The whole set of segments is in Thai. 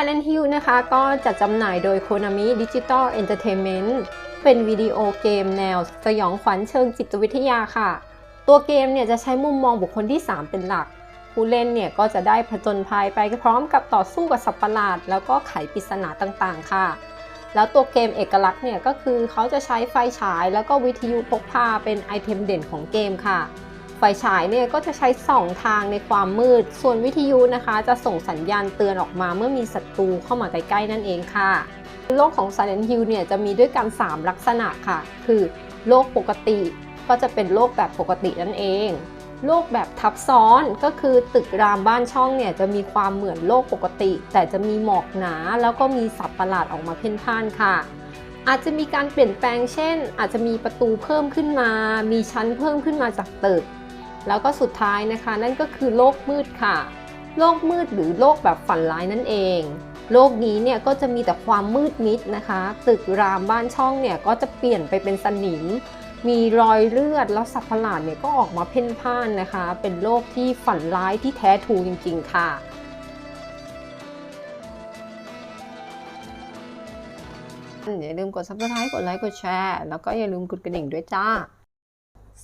Silent Hill นะคะ ก็จัดจำหน่ายโดย Konami Digital Entertainment เป็นวิดีโอเกมแนวสยองขวัญเชิงจิตวิทยาค่ะ ตัวเกมเนี่ยจะใช้มุมมองบุคคลที่ 3 เป็นหลัก ผู้เล่นเนี่ยก็จะได้ผจญภัยไปพร้อมกับต่อสู้กับสัตว์ประหลาด แล้วก็ไขปริศนาต่างๆ ค่ะ แล้วตัวเกมเอกลักษณ์เนี่ยก็คือเขาจะใช้ไฟฉาย แล้วก็วิทยุพกพาเป็นไอเทมเด่นของเกมค่ะ ไฟฉายเนี่ยก็จะใช้สองทางในความมืด ส่วนวิทยุนะคะ จะส่งสัญญาณเตือนออกมาเมื่อมีศัตรูเข้ามาใกล้ๆนั่นเองค่ะ โลกของ Silent Hill เนี่ยจะมีด้วยกัน 3 ลักษณะค่ะ คือโลกปกติก็จะเป็นโลกแบบปกตินั่นเอง โลกแบบทับซ้อนก็คือตึกรามบ้านช่องเนี่ยจะมีความเหมือนโลกปกติ แต่จะมีหมอกหนาแล้วก็มีสัตว์ประหลาดออกมาเพ่นพ่านค่ะอาจจะมีการเปลี่ยนแปลงเช่น อาจจะมีประตูเพิ่มขึ้นมา มีชั้นเพิ่มขึ้นมาจากตึก แล้วก็สุดท้ายนะคะ นั่นก็คือโลกมืดค่ะ โลกมืดหรือโลกแบบฝันร้ายนั่นเอง โลกนี้เนี่ยก็จะมีแต่ความมืดมิดนะคะ ตึกรามบ้านช่องเนี่ยก็จะเปลี่ยนไปเป็นสนิม มีรอยเลือดแล้วสัตว์ประหลาดเนี่ยก็ออกมาเพ่นพ่านนะคะ เป็นโลกที่ฝันร้ายที่แท้ทรูจริง ๆ ค่ะอย่าลืมกด subscribe กดไลค์ กดแชร์ แล้วก็อย่าลืมกดกระดิ่งด้วยจ้า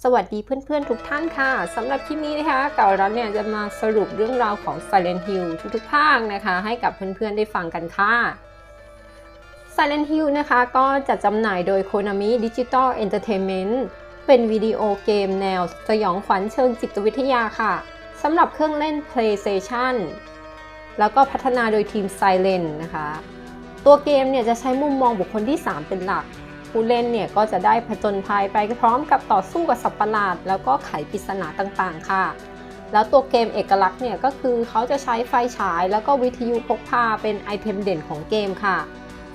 สวัสดีเพื่อนๆทุกท่านค่ะสำหรับคลิปนี้นะคะเก่ารัฐเนี่ยจะมาสรุปเรื่องราวของ Silent Hill ทุกๆภาคนะคะ ให้กับเพื่อนๆได้ฟังกันค่ะ Silent Hill นะคะก็จัดจำหน่ายโดย Konami Digital Entertainment เป็นวิดีโอเกมแนวสยองขวัญเชิงจิตวิทยาค่ะสำหรับเครื่องเล่น PlayStation แล้วก็พัฒนาโดยทีม Silent นะคะ ตัวเกมเนี่ยจะใช้มุมมองบุคคลที่ 3 เป็นหลัก ผู้เล่นเนี่ยก็จะได้ผจญภัยไปพร้อมกับต่อสู้กับสัตว์ประหลาด แล้วก็ไขปริศนาต่างๆ ค่ะ แล้วตัวเกมเอกลักษณ์เนี่ยก็คือเขาจะใช้ไฟฉายแล้วก็วิทยุพกพาเป็นไอเทมเด่นของเกมค่ะ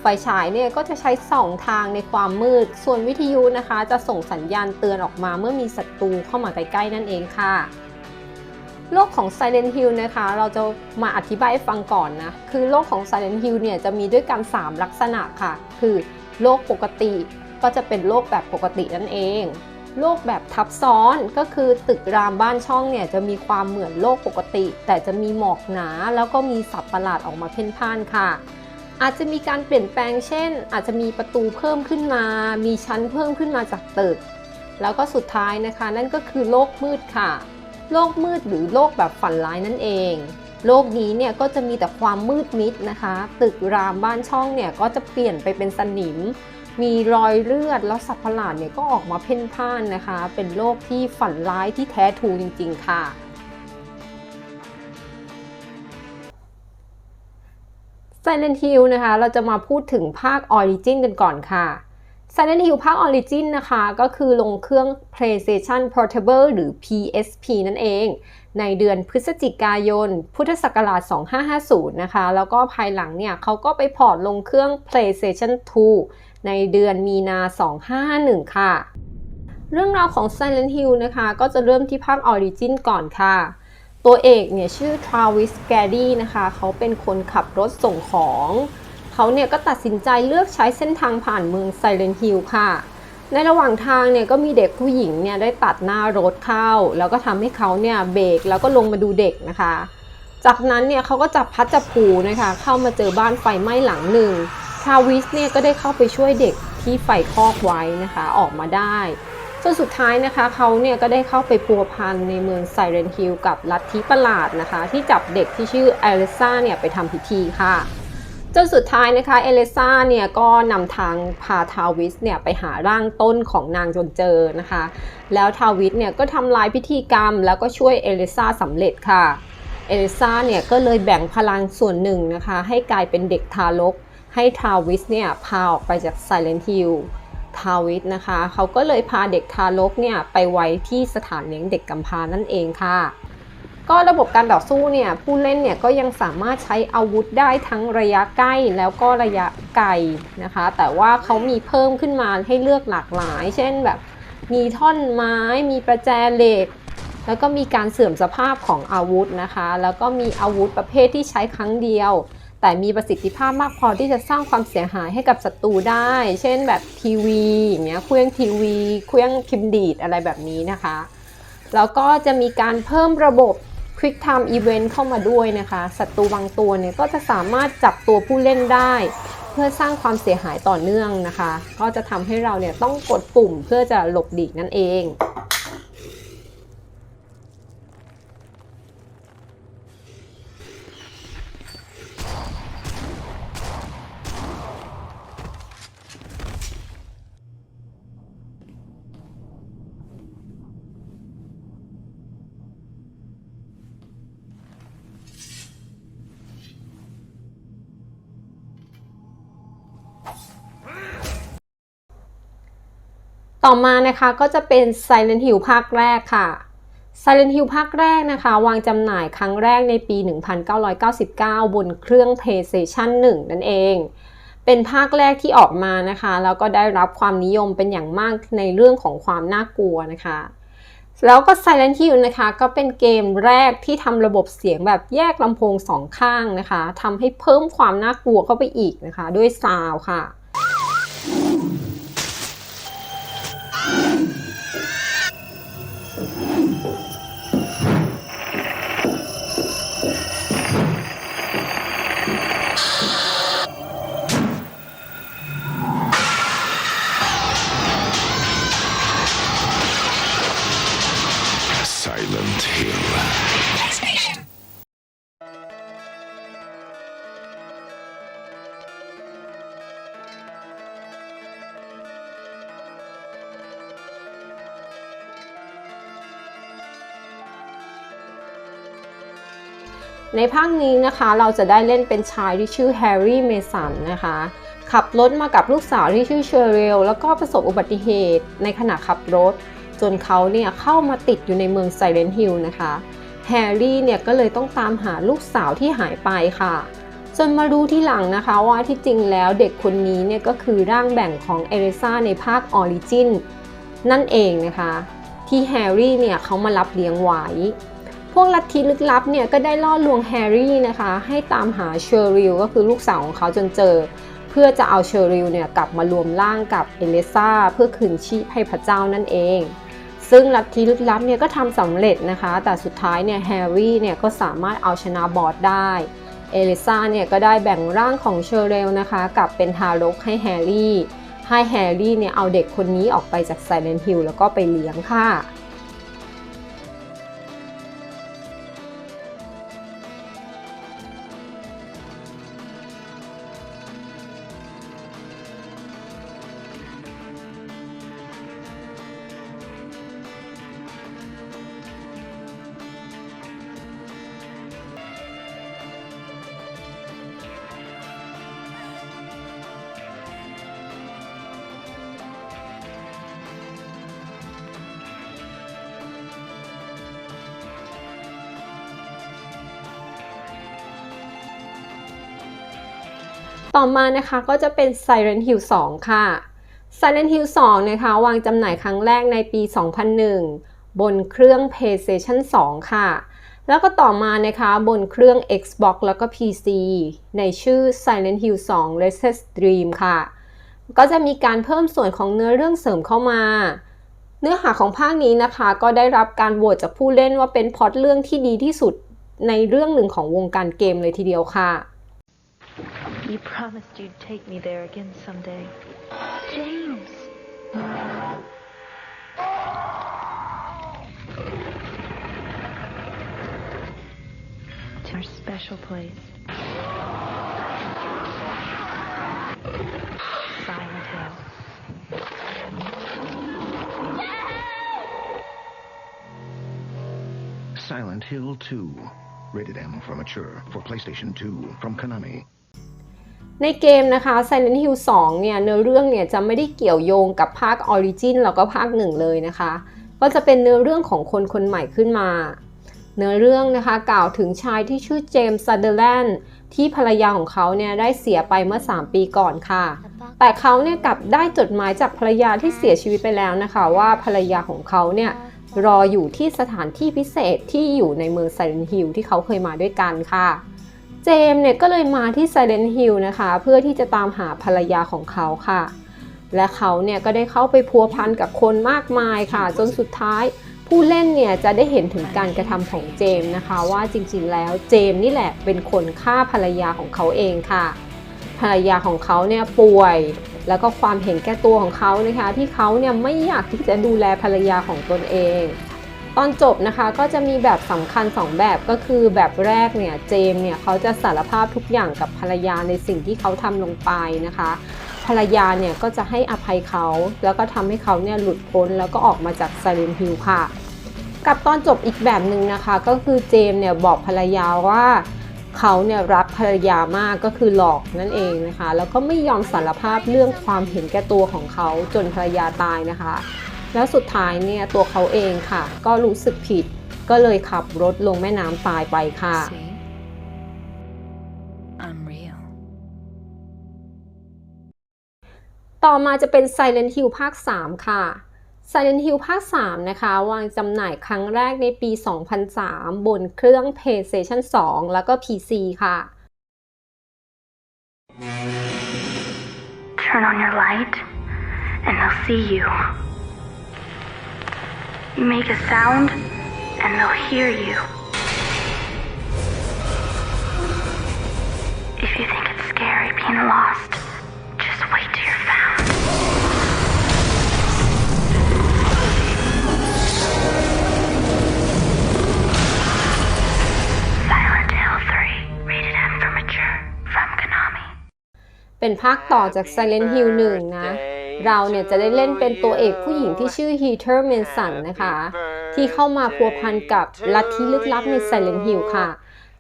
ไฟฉายเนี่ยก็จะใช้ส่องทางในความมืด ส่วนวิทยุนะคะ จะส่งสัญญาณเตือนออกมาเมื่อมีศัตรูเข้ามาใกล้ๆนั่นเองค่ะโลกของ Silent Hill นะคะ เราจะมาอธิบายให้ฟังก่อนนะ คือโลกของ Silent Hill เนี่ยจะมีด้วยกัน 3 ลักษณะค่ะ คือ โลกปกติก็จะเป็นโลกแบบปกตินั่นเองโลกแบบทับซ้อนก็คือตึกรามบ้านช่องเนี่ยจะมีความเหมือนโลกปกติ แต่จะมีหมอกหนาแล้วก็มีสัตว์ประหลาดออกมาเพ่นพ่านค่ะ อาจจะมีการเปลี่ยนแปลงเช่น อาจจะมีประตูเพิ่มขึ้นมา มีชั้นเพิ่มขึ้นมาจากตึก แล้วก็สุดท้ายนะคะ นั่นก็คือโลกมืดค่ะโลกมืดหรือโลกแบบฝันร้ายนั่นเอง โลกนี้เนี่ยก็จะมีแต่ความมืดมิดนะคะ ตึกรามบ้านช่องเนี่ยก็จะเปลี่ยนไปเป็นสนิม มีรอยเลือดแล้วสัตว์ประหลาดเนี่ยก็ออกมาเพ่นพ่านนะคะ เป็นโลกที่ฝันร้ายที่แท้ทรูจริง ๆ ค่ะ Silent Hill นะคะ เราจะมาพูดถึงภาค Origin กันก่อนค่ะ Silent Hill ภาค Origin นะคะ ก็คือลงเครื่อง PlayStation Portable หรือ PSP นั่นเอง ในเดือนพฤศจิกายน พุทธศักราช 2550 นะคะ แล้วก็ภายหลังเนี่ยเขาก็ไปพอร์ตลงเครื่อง PlayStation 2 ในเดือนมีนา 2551 ค่ะ เรื่องราวของ Silent Hill นะคะ ก็จะเริ่มที่ภาค Origin ก่อนค่ะ ตัวเอกเนี่ยชื่อ Travis g a d y นะคะ เขาเป็นคนขับรถส่งของ เขาเนี่ยก็ตัดสินใจเลือกใช้เส้นทางผ่านเมือง Silent Hill ค่ะ ในระหว่างทางเนี่ยก็มีเด็กผู้หญิงเนี่ยได้ตัดหน้ารถเข้า แล้วก็ทำให้เขาเนี่ยเบรกแล้วก็ลงมาดูเด็กนะคะ จากนั้นเนี่ยเขาก็จับพัดจับผูนะคะเข้ามาเจอบ้านไฟไหม้หลังหนึ่งทาวิสเนี่ยก็ได้เข้าไปช่วยเด็กที่ไฟคอกไว้นะคะออกมาได้จนสุดท้ายนะคะเขาเนี่ยก็ได้เข้าไปพัวพันในเมืองไซเรนฮิลกับลัทธิประหลาดนะคะ ที่จับเด็กที่ชื่อเอลิซาเนี่ยไปทำพิธีค่ะ จนสุดท้ายนะคะเอเลิซาเนี่ยก็นำทางพาทาวิสเนี่ยไปหาร่างต้นของนางจนเจอนะคะ แล้วทาวิสเนี่ยก็ทำลายพิธีกรรม แล้วก็ช่วยเอเลิซาสำเร็จค่ะ เอเลิซาเนี่ยก็เลยแบ่งพลังส่วนหนึ่งนะคะ ให้กลายเป็นเด็กทารก ให้ทาวิสเนี่ยพาออกไปจากไซเลนฮิลทาวิสนะคะ เขาก็เลยพาเด็กทารกเนี่ยไปไว้ที่สถานเลี้ยงเด็กกำพร้านั่นเองค่ะ ก็ระบบการต่อสู้เนี่ยผู้เล่นเนี่ยก็ยังสามารถใช้อาวุธได้ทั้งระยะใกล้แล้วก็ระยะไกลนะคะ แต่ว่าเขามีเพิ่มขึ้นมาให้เลือกหลากหลาย เช่นแบบมีท่อนไม้ มีประแจเหล็ก แล้วก็มีการเสื่อมสภาพของอาวุธนะคะ แล้วก็มีอาวุธประเภทที่ใช้ครั้งเดียว แต่มีประสิทธิภาพมากพอที่จะสร้างความเสียหายให้กับศัตรูได้ เช่นแบบทีวีอย่างเงี้ยเครื่องทีวีเครื่องพิมพ์ดีดอะไรแบบนี้นะคะ แล้วก็จะมีการเพิ่มระบบ Quick Time Event เข้ามาด้วยนะคะศัตรูบางตัวเนี่ยก็จะสามารถจับตัวผู้เล่นได้ เพื่อสร้างความเสียหายต่อเนื่องนะคะ ก็จะทำให้เราเนี่ยต้องกดปุ่มเพื่อจะหลบหลีกนั่นเอง ต่อมานะคะก็จะเป็น Silent Hill ภาคแรกค่ะ Silent Hill ภาคแรกนะคะ วางจำหน่ายครั้งแรกในปี 1999 บนเครื่อง PlayStation 1 นั่นเอง เป็นภาคแรกที่ออกมานะคะ แล้วก็ได้รับความนิยมเป็นอย่างมากในเรื่องของความน่ากลัวนะคะ แล้วก็ Silent Hill นะคะ ก็เป็นเกมแรกที่ทำระบบเสียงแบบแยกลำโพงสองข้างนะคะทำให้เพิ่มความน่ากลัวเข้าไปอีกนะคะ ด้วยซาวด์ค่ะ Silent Hill. ในภาคนี้นะคะเราจะได้เล่นเป็นชายที่ชื่อแฮร์รี่เมสันนะคะขับรถมากับลูกสาวที่ชื่อเชอร์เรลแล้วก็ประสบอุบัติเหตุในขณะขับรถ จนเขาเนี่ยเข้ามาติดอยู่ในเมืองไซเลนฮิลนะคะแฮร์รี่เนี่ยก็เลยต้องตามหาลูกสาวที่หายไปค่ะ จนมารู้ที่หลังนะคะว่าที่จริงแล้วเด็กคนนี้เนี่ยก็คือร่างแบ่งของเอริซาในภาคออริจินนั่นเองนะคะ ที่แฮร์รี่เนี่ยเขามารับเลี้ยงไว้ พวกลัทธิลึกลับเนี่ยก็ได้ล่อลวงแฮร์รี่นะคะ ให้ตามหาเชอริลก็คือลูกสาวของเขาจนเจอ เพื่อจะเอาเชอริลเนี่ยกลับมารวมร่างกับเอเลซ่าเพื่อคืนชีพให้พระเจ้านั่นเอง ซึ่งลัทธิลึกลับเนี่ยก็ทำสำเร็จนะคะ แต่สุดท้ายเนี่ยแฮร์รี่เนี่ยก็สามารถเอาชนะบอสได้เอลิซาเนี่ยก็ได้แบ่งร่างของเชอเรลนะคะกลับเป็นทารกให้แฮร์รี่ ให้แฮร์รี่เนี่ยเอาเด็กคนนี้ออกไปจากไซเลนฮิลแล้วก็ไปเลี้ยงค่ะ ต่อมานะคะก็จะเป็น Silent Hill 2 ค่ะ Silent Hill 2 นะคะ วางจำหน่ายครั้งแรกในปี 2001 บนเครื่อง PlayStation 2 ค่ะ แล้วก็ต่อมานะคะบนเครื่อง Xbox แล้วก็ PC ในชื่อ Silent Hill 2 r e s e s Dream ค่ะ ก็จะมีการเพิ่มส่วนของเนื้อเรื่องเสริมเข้ามา เนื้อหาของภาคนี้นะคะ ก็ได้รับการโหวตจากผู้เล่นว่าเป็นพล็อตเรื่องที่ดีที่สุดในเรื่องหนึ่งของวงการเกมเลยทีเดียวค่ะ You promised you'd take me there again someday. James! To our special place. Silent Hill. Silent Hill 2. Rated M for mature for PlayStation 2 from Konami. ในเกมนะคะ Silent Hill 2 เนี่ยเนื้อเรื่องเนี่ยจะไม่ได้เกี่ยวโยงกับภาค Origin แล้วก็ภาค 1 เลยนะคะ ก็จะเป็นเนื้อเรื่องของคนคนใหม่ขึ้นมา เนื้อเรื่องนะคะกล่าวถึงชายที่ชื่อเจมส์ซัดเดอร์แลนด์ที่ภรรยาของเขาเนี่ยได้เสียไปเมื่อ 3 ปีก่อนค่ะ แต่เขาเนี่ยกลับได้จดหมายจากภรรยาที่เสียชีวิตไปแล้วนะคะ ว่าภรรยาของเขาเนี่ยรออยู่ที่สถานที่พิเศษที่อยู่ในเมืองไซเลนฮิลที่เขาเคยมาด้วยกันค่ะ เจมส์เนี่ยก็เลยมาที่ Silent Hill นะคะ เพื่อที่จะตามหาภรรยาของเขาค่ะ และเขาเนี่ยก็ได้เข้าไปพัวพันกับคนมากมายค่ะ จนสุดท้ายผู้เล่นเนี่ยจะได้เห็นถึงการกระทำของเจมส์นะคะ ว่าจริงๆแล้วเจมส์นี่แหละเป็นคนฆ่าภรรยาของเขาเองค่ะ ภรรยาของเขาเนี่ยป่วยแล้วก็ความเห็นแก่ตัวของเขานะคะ ที่เขาเนี่ยไม่อยากที่จะดูแลภรรยาของตนเอง ตอนจบนะคะก็จะมีแบบสำคัญ 2 แบบก็คือแบบแรกเนี่ยเจมเนี่ยเขาจะสารภาพทุกอย่างกับภรรยาในสิ่งที่เขาทำลงไปนะคะ ภรรยาเนี่ยก็จะให้อภัยเขาแล้วก็ทำให้เขาเนี่ยหลุดพ้นแล้วก็ออกมาจากไซเลนฮิลค่ะ กับตอนจบอีกแบบหนึ่งนะคะ ก็คือเจมเนี่ยบอกภรรยาว่าเขาเนี่ยรักภรรยามากก็คือหลอกนั่นเองนะคะ แล้วก็ไม่ยอมสารภาพเรื่องความเห็นแก่ตัวของเขาจนภรรยาตายนะคะ แล้วสุดท้ายเนี่ยตัวเขาเองค่ะ ก็รู้สึกผิดก็เลยขับรถลงแม่น้ำตายไปค่ะ See? I'm real. ต่อมาจะเป็น Silent Hill ภาค 3 ค่ะ Silent Hill ภาค 3 นะคะ วางจำหน่ายครั้งแรกในปี 2003 บนเครื่อง PlayStation 2 แล้วก็ PC ค่ะ Turn on your light, and they'll see you. You make a sound, and they'll hear you. If you think it's scary being lost, just wait till you're found. Silent Hill 3, rated M for mature, from Konami. เป็นภาคต่อจาก Silent Hill 1 นะ เราเนี่ยจะได้เล่นเป็นตัวเอกผู้หญิงที่ชื่อ Heather Manson นะคะ ที่เข้ามาพัวพันกับลัทธิลึกลับใน Silent Hill ค่ะ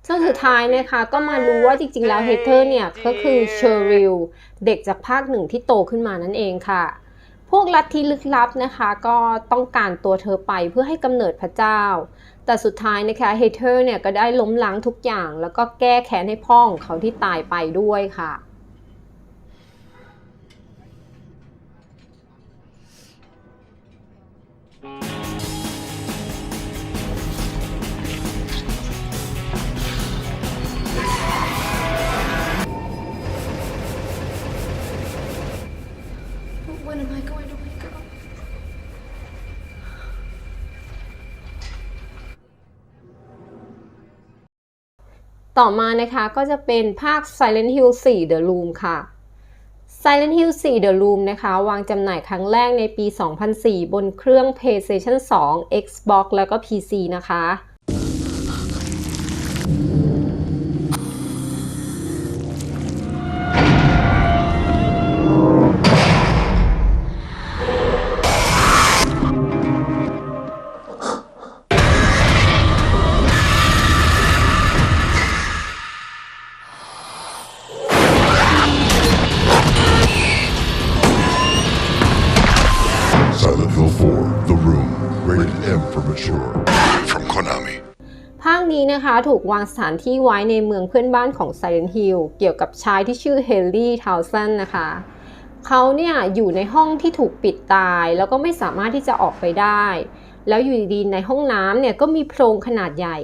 จนสุดท้ายนะคะก็มารู้ว่าจริงๆ แล้ว Heather เนี่ยก็คือ Cheryl เด็กจากภาคหนึ่งที่โตขึ้นมานั่นเองค่ะ พวกลัทธิลึกลับนะคะก็ต้องการตัวเธอไปเพื่อให้กำเนิดพระเจ้า แต่สุดท้ายนะคะ Heather เนี่ยก็ได้ล้มล้างทุกอย่าง แล้วก็แก้แค้นให้พ่อของเขาที่ตายไปด้วยค่ะ ต่อมานะคะก็จะเป็นภาค Silent Hill 4 The Room ค่ะ Silent Hill 4 The Room นะคะ วางจำหน่ายครั้งแรกในปี 2004 บนเครื่อง PlayStation 2 Xbox แล้วก็ PC นะคะ ถูกวางสถานที่ไว้ในเมืองเพื่อนบ้านของ Silent Hill เกี่ยวกับชายที่ชื่อเฮนรี่ทาวสันนะคะเขาเนี่ยอยู่ในห้องที่ถูกปิดตาย แล้วก็ไม่สามารถที่จะออกไปได้ แล้วอยู่ดีๆในห้องน้ำเนี่ยก็มีโพรงขนาดใหญ่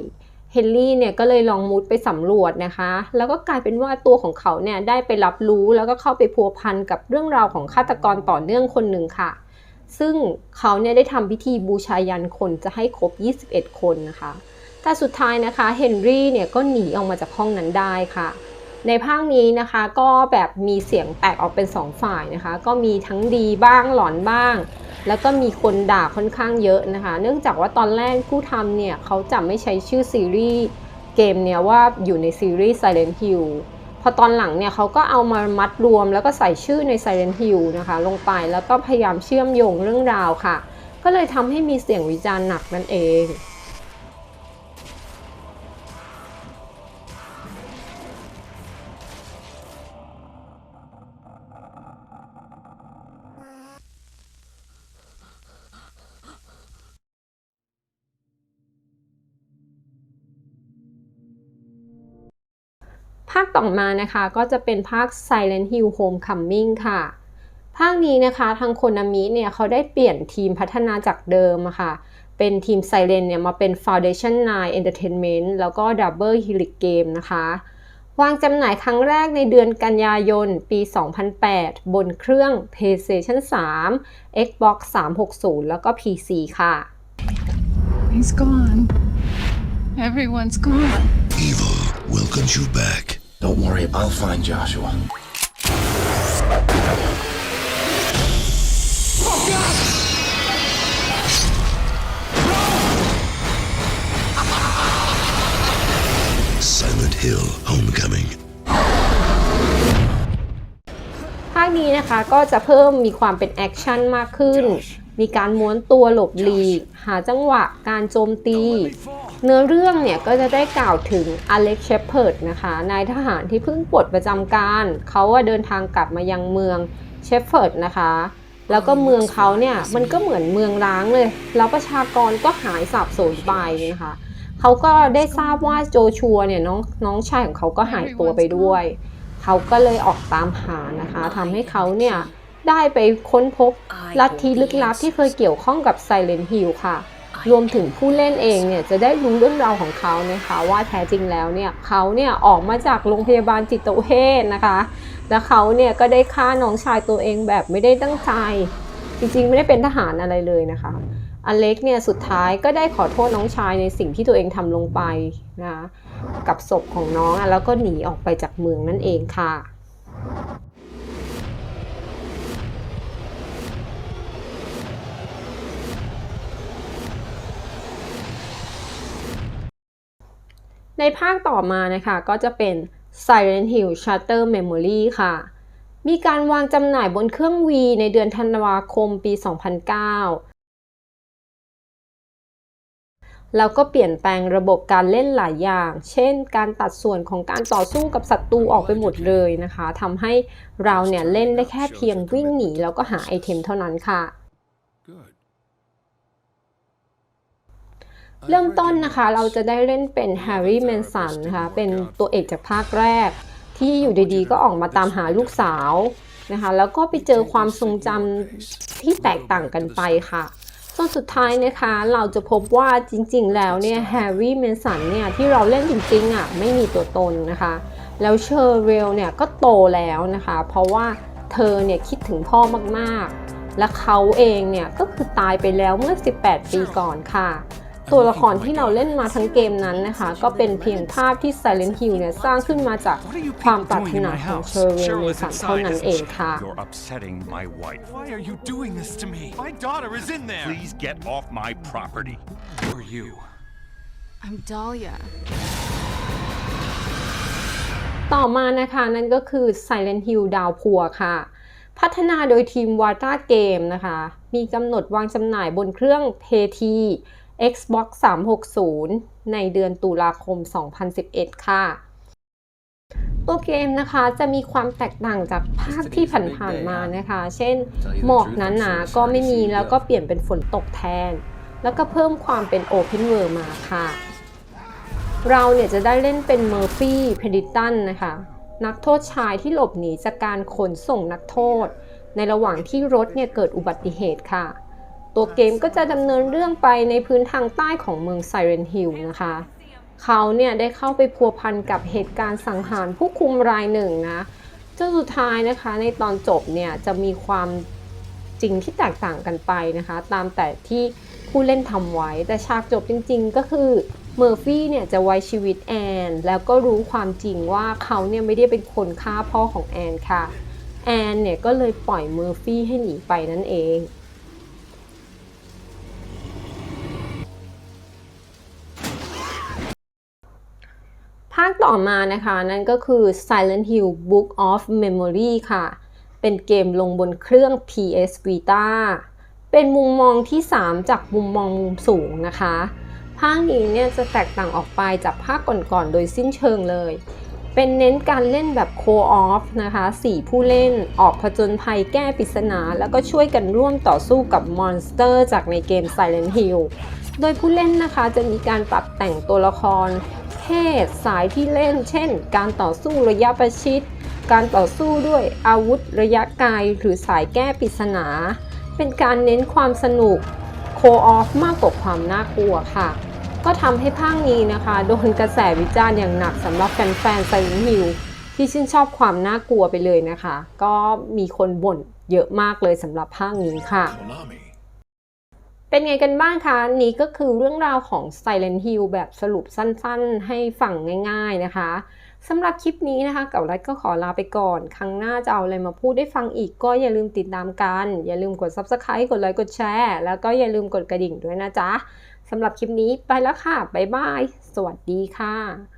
เฮนรี่เนี่ยก็เลยลองมุดไปสำรวจนะคะ แล้วก็กลายเป็นว่าตัวของเขาเนี่ยได้ไปรับรู้แล้วก็เข้าไปพัวพันกับเรื่องราวของฆาตกรต่อเนื่องคนหนึ่งค่ะ ซึ่งเขาเนี่ยได้ทำพิธีบูชายันคนจะให้ครบ 21 คนนะคะ แต่สุดท้ายนะคะเฮนรี่เนี่ยก็หนีออกมาจากห้องนั้นได้ค่ะ ในภาคนี้นะคะก็แบบมีเสียงแตกออกเป็นสองฝ่ายนะคะ ก็มีทั้งดีบ้างหลอนบ้าง แล้วก็มีคนด่าค่อนข้างเยอะนะคะ เนื่องจากว่าตอนแรกผู้ทำเนี่ยเขาจะไม่ใช้ชื่อซีรีส์เกมเนี่ยว่าอยู่ในซีรีส์ Silent Hill พอตอนหลังเนี่ยเขาก็เอามามัดรวมแล้วก็ใส่ชื่อใน Silent Hill นะคะ ลงไปแล้วก็พยายามเชื่อมโยงเรื่องราวค่ะ ก็เลยทำให้มีเสียงวิจารณ์หนักนั่นเองาคต่อมานะคะก็จะเป็นภาค Silent Hill Homecoming ค่ะ ภาคนี้นะคะทางโคนามิเนี่ยเขาได้เปลี่ยนทีมพัฒนาจากเดิมอะค่ะ เป็นทีม Silent เนี่ยมาเป็น Foundation 9 Entertainment แล้วก็ Double Helix Game นะคะ วางจำหน่ายครั้งแรกในเดือนกันยายนปี 2008 บนเครื่อง PlayStation 3 Xbox 360 แล้วก็ PC ค่ะ He's gone. Everyone's gone. Evil welcomes you back. Don't worry, I'll find Joshua. Silent Hill Homecoming. ภาคนี้นะคะก็จะเพิ่มมีความเป็นแอคชั่นมากขึ้น มีการม้วนตัวหลบหลีก หาจังหวะการโจมตี เนื้อเรื่องเนี่ยก็จะได้กล่าวถึงอเล็กเชพเพิร์ดนะคะนายทหารที่เพิ่งปลดประจำการ เขาอะเดินทางกลับมายังเมืองเชฟเฟิร์ดนะคะ แล้วก็เมืองเขาเนี่ยมันก็เหมือนเมืองร้างเลย แล้วประชากรก็หายสาบสูญไปนะคะเขาก็ได้ทราบว่าโจชัวเนี่ยน้องน้องชายของเขาก็หายตัวไปด้วย เขาก็เลยออกตามหานะคะทำให้เขาเนี่ยได้ไปค้นพบลัทธิลึกลับที่เคยเกี่ยวข้องกับ Silent Hill ค่ะ รวมถึงผู้เล่นเองเนี่ยจะได้รู้เรื่องราวของเขานะคะว่าแท้จริงแล้วเนี่ยเขาเนี่ยออกมาจากโรงพยาบาลจิตเวชนะคะแล้วเขาเนี่ยก็ได้ฆ่าน้องชายตัวเองแบบไม่ได้ตั้งใจ จริงๆ ไม่ได้เป็นทหารอะไรเลยนะคะอเล็กเนี่ยสุดท้ายก็ได้ขอโทษน้องชายในสิ่งที่ตัวเองทำลงไปนะกับศพของน้องแล้วก็หนีออกไปจากเมืองนั่นเองค่ะ ในภาคต่อมานะคะก็จะเป็น Silent Hill Shutter Memory ค่ะ มีการวางจำหน่ายบนเครื่อง V ในเดือนธันวาคมปี 2009 แล้วก็เปลี่ยนแปลงระบบการเล่นหลายอย่าง เช่น การตัดส่วนของการต่อสู้กับศัตรูออกไปหมดเลยนะคะทำให้เราเนี่ยเล่นได้แค่เพียงวิ่งหนีแล้วก็หาไอเทมเท่านั้นค่ะ เริ่มต้นนะคะเราจะได้เล่นเป็นแฮร์รี่แมนสันนะคะเป็นตัวเอกจากภาคแรก ที่อยู่ดีๆ ก็ออกมาตามหาลูกสาวนะคะแล้วก็ไปเจอความทรงจำที่แตกต่างกันไปค่ะจนสุดท้ายนะคะเราจะพบว่าจริงๆ แล้วเนี่ยแฮร์รี่แมนสันเนี่ยที่เราเล่นจริงๆอะไม่มีตัวตนนะคะ แล้วเชอร์เรลเนี่ยก็โตแล้วนะคะ เพราะว่าเธอเนี่ยคิดถึงพ่อมากๆ และเขาเองเนี่ยก็คือตายไปแล้วเมื่อ 18 ปีก่อนค่ะ ตัวละครที่เราเล่นมาทั้งเกมนั้นนะคะ ก็เป็นเพียงภาพที่ Silent Hill เนี่ยสร้างขึ้นมาจากความปรารถนาของเชอร์เรลในสันเท่านั้นเองค่ะ You're upsetting my wife. Why are you doing this to me? My daughter is in there. Please get off my property. Who are you? I'm Dahlia. ต่อมานะคะนั่นก็คือ Silent Hill ดาวพัวค่ะ พัฒนาโดยทีม Wata Game นะคะ มีกำหนดวางจำหน่ายบนเครื่อง PT Xbox 360 ในเดือนตุลาคม 2011 ค่ะ ตัวเกมนะคะจะมีความแตกต่างจากภาคที่ผ่านๆมานะคะ เช่น หมอกหนาๆก็ไม่มีแล้วก็เปลี่ยนเป็นฝนตกแทน แล้วก็เพิ่มความเป็น Open World มาค่ะ เราเนี่ยจะได้เล่นเป็นเมอร์ฟี่เพดิตันนะคะ นักโทษชายที่หลบหนีจากการขนส่งนักโทษ ในระหว่างที่รถเนี่ยเกิดอุบัติเหตุค่ะ ตัวเกมก็จะดำเนินเรื่องไปในพื้นทางใต้ของเมืองไซเรนฮิลนะคะ เขาเนี่ยได้เข้าไปพัวพันกับเหตุการณ์สังหารผู้คุมรายหนึ่งนะจนสุดท้ายนะคะในตอนจบเนี่ยจะมีความจริงที่แตกต่างกันไปนะคะ ตามแต่ที่ผู้เล่นทำไว้ แต่ฉากจบจริงๆ ก็คือเมอร์ฟี่เนี่ยจะไว้ชีวิตแอน แล้วก็รู้ความจริงว่าเขาเนี่ยไม่ได้เป็นคนฆ่าพ่อของแอนค่ะ แอนเนี่ยก็เลยปล่อยเมอร์ฟี่ให้หนีไปนั่นเอง ภาคต่อมานะคะ นั่นก็คือ Silent Hill Book of Memory ค่ะ เป็นเกมลงบนเครื่อง PS Vita เป็นมุมมองที่ 3 จากมุมมองมุมสูงนะคะ ภาคนี้เนี่ยจะแตกต่างออกไปจากภาคก่อนๆ โดยสิ้นเชิงเลย เป็นเน้นการเล่นแบบโคออฟนะคะ 4 ผู้เล่นออกผจญภัยแก้ปริศนา แล้วก็ช่วยกันร่วมต่อสู้กับมอนสเตอร์จากในเกม Silent Hill โดยผู้เล่นนะคะจะมีการปรับแต่งตัวละคร เพศสายที่เล่น เช่น การต่อสู้ระยะประชิด การต่อสู้ด้วยอาวุธระยะไกลหรือสายแก้ปริศนา เป็นการเน้นความสนุกโคออฟมากกว่าความน่ากลัวค่ะ ก็ทำให้ภาคนี้นะคะ โดนกระแสวิจารณ์อย่างหนักสำหรับแฟนๆไซเลนฮิลที่ชื่นชอบความน่ากลัวไปเลยนะคะ ก็มีคนบ่นเยอะมากเลยสำหรับภาคนี้ค่ะ Konami. เป็นไงกันบ้างคะ นี่ก็คือเรื่องราวของ Silent Hill แบบสรุปสั้นๆ ให้ฟังง่าย ๆนะคะสำหรับคลิปนี้นะคะกับรัฐก็ขอลาไปก่อน ครั้งหน้าจะเอาอะไรมาพูดได้ฟังอีกก็อย่าลืมติดตามกัน อย่าลืมกด Subscribe กดไลค์กดแชร์ แล้วก็อย่าลืมกดกระดิ่งด้วยนะจ๊ะสำหรับคลิปนี้ไปแล้วค่ะ บ๊ายบาย สวัสดีค่ะ